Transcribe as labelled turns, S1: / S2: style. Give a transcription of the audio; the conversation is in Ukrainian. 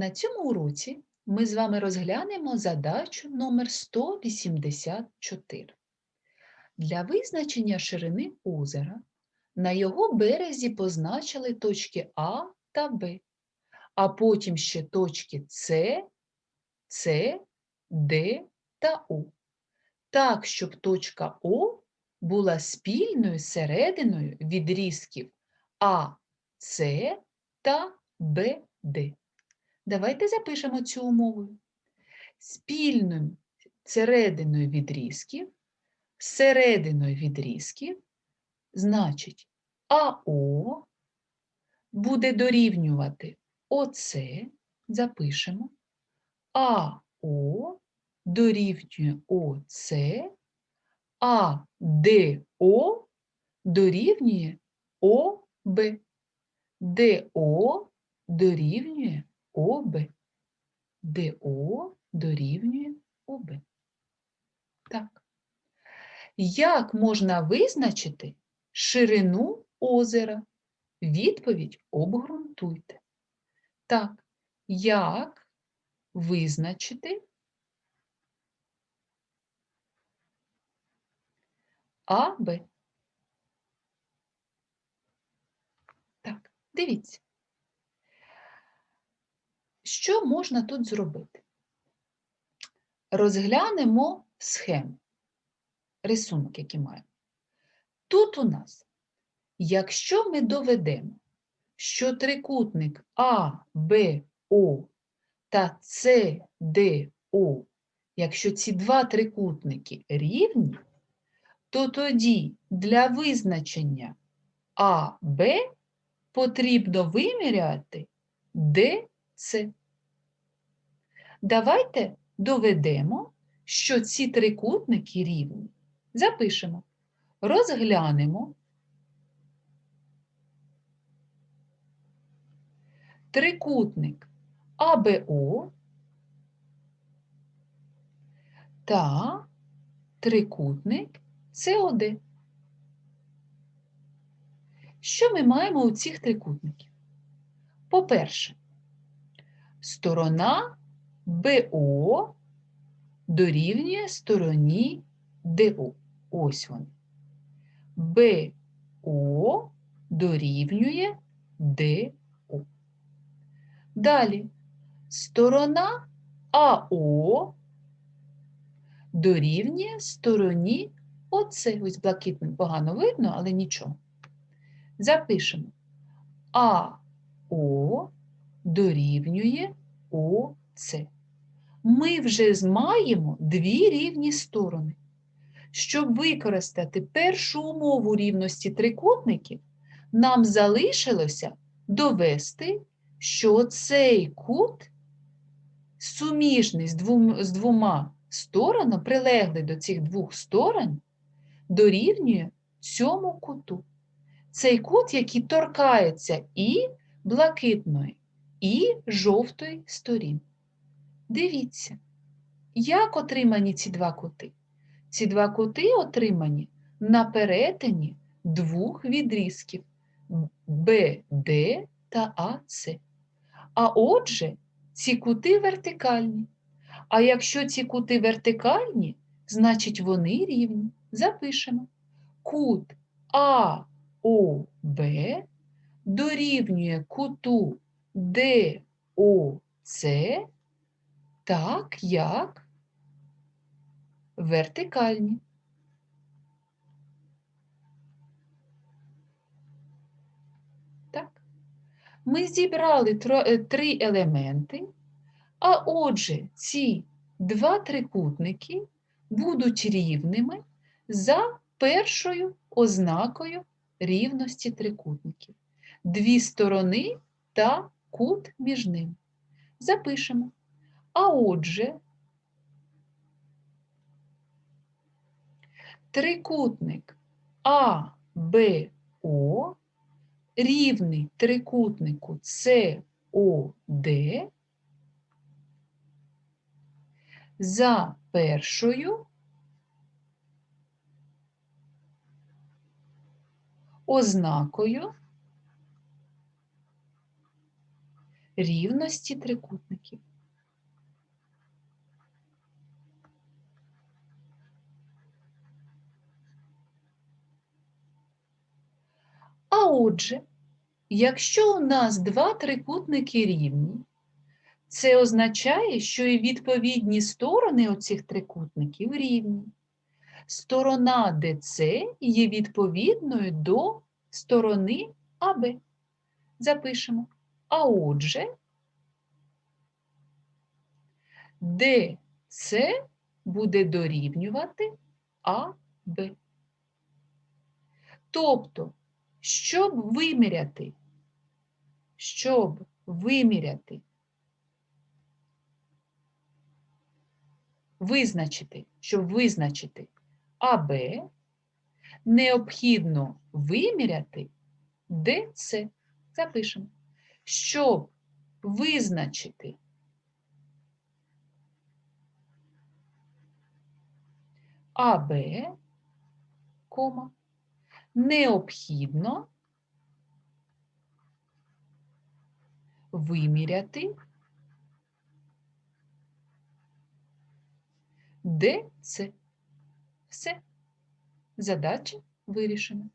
S1: На цьому уроці ми з вами розглянемо задачу номер 184. Для визначення ширини озера на його березі позначили точки А та Б, а потім ще точки С, С, Д та О. Так, щоб точка О була спільною серединою відрізків АС та БД. Давайте запишемо цю умову. Спільною серединою відрізків, серединою відрізків, значить, АО буде дорівнювати ОЦ, запишемо, АО дорівнює ОЦ, а ДО дорівнює ОБ. ДО дорівнює ОБ. ДО дорівнює ОБ. Так. Як можна визначити ширину озера? Відповідь обґрунтуйте. Так, як визначити АБ? Так, дивіться. Що можна тут зробити? Розглянемо схему, рисунок, який маємо. Тут у нас, якщо ми доведемо, що трикутник А, Б, О та С, Д, О, якщо ці два трикутники рівні, то тоді для визначення А, Б потрібно виміряти ДС. Давайте доведемо, що ці трикутники рівні. Запишемо, розглянемо трикутник АБО та трикутник СОД. Що ми маємо у цих трикутників? По-перше, сторона БО дорівнює стороні ДО. Ось вони. БО дорівнює ДО. Далі сторона АО дорівнює стороні ОЦ. Ось блакитним погано видно, але нічого. Запишемо АО дорівнює ОЦ. Ми вже маємо дві рівні сторони. Щоб використати першу умову рівності трикутників, нам залишилося довести, що цей кут суміжний з двома, з двома сторонами, прилеглий до цих двох сторон, дорівнює цьому куту. Цей кут, який торкається і блакитної, і жовтої сторін. Дивіться, як отримані ці два кути. Ці два кути отримані на перетині двох відрізків BD та AC. А отже, ці кути вертикальні. А якщо ці кути вертикальні, значить вони рівні. Запишемо. Кут АОБ дорівнює куту ДОЦ так, як вертикальні. Так. Ми зібрали е, три елементи, а отже, ці два трикутники будуть рівними за першою ознакою рівності трикутників. Дві сторони та кут між ними. Запишемо. А отже, трикутник АБО рівний трикутнику СОД за першою ознакою рівності трикутників. Отже, якщо у нас два трикутники рівні, це означає, що і відповідні сторони оцих трикутників рівні. Сторона ДЦ є відповідною до сторони АБ. Запишемо. А отже, ДЦ буде дорівнювати АБ. Тобто, щоб виміряти, щоб виміряти, визначити, щоб визначити. АБ, необхідно виміряти ДЦ. Запишемо. Щоб визначити. АБ, кома, необхідно виміряти де це Все. Задача вирішена.